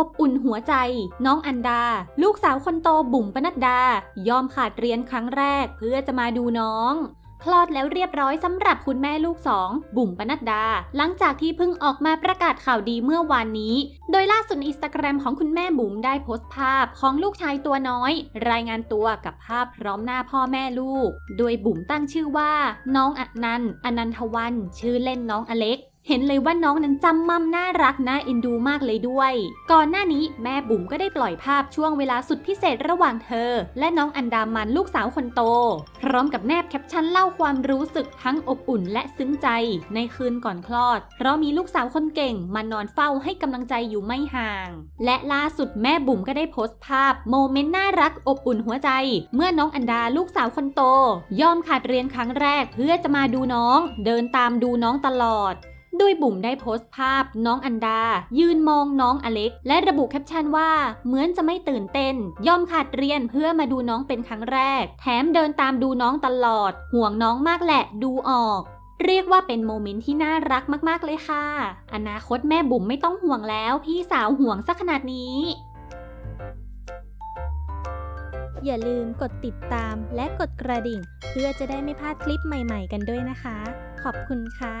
อบอุ่นหัวใจ น้องอันดา ลูกสาวคนโตบุ๋มปนัดดา ยอมขาดเรียนครั้งแรกเพื่อจะมาดูน้องคลอดแล้วเรียบร้อยสำหรับคุณแม่ลูกสองบุ๋มปนัดดา หลังจากที่เพิ่งออกมาประกาศข่าวดีเมื่อวานนี้ โดยล่าสุดอินสตาแกรมของคุณแม่บุ๋มได้โพสต์ภาพของลูกชายตัวน้อย รายงานตัวกับภาพพร้อมหน้าพ่อแม่ลูก โดยบุ๋มตั้งชื่อว่า น้องอนันต์อนันทวัน ชื่อเล่นน้องอเล็ก เห็นเลยว่าน้องนั้นจำมั่มน่ารักน่าเอ็นดูมากเลยด้วย ก่อนหน้านี้แม่บุ๋มก็ได้ปล่อยภาพช่วงเวลาสุดพิเศษระหว่างเธอ และน้องอันดามันลูกสาวคนโต พร้อมกับแนบแคปชั่นเล่าความรู้สึกทั้งอบอุ่นและซึ้งใจในคืนก่อนคลอด เพราะมีลูกสาวคนเก่งมานอนเฝ้าให้กำลังใจอยู่ไม่ห่าง และล่าสุดแม่บุ๋มก็ได้โพสต์ภาพโมเมนต์น่ารักอบอุ่นหัวใจ เมื่อน้องอันดาลูกสาวคนโต ยอมขาดเรียนครั้งแรกเพื่อจะมาดูน้อง เดินตามดูน้องตลอด โดยบุ๋มได้โพสต์ภาพน้องอันดา ยืนมองน้องอเล็ก และระบุแคปชั่นว่าเหมือนจะไม่ตื่นเต้น ยอมขาดเรียนเพื่อมาดูน้องเป็นครั้งแรก แถมเดินตามดูน้องตลอด ห่วงน้องมากแหละดูออกเรียกว่าเป็นโมเมนต์ที่น่ารักมากๆเลยค่ะ อนาคตแม่บุ๋มไม่ต้องห่วงแล้ว พี่สาวห่วงสักขนาดนี้ อย่าลืมกดติดตามและกดกระดิ่ง เพื่อจะได้ไม่พลาดคลิปใหม่ๆกันด้วยนะคะ ขอบคุณค่ะ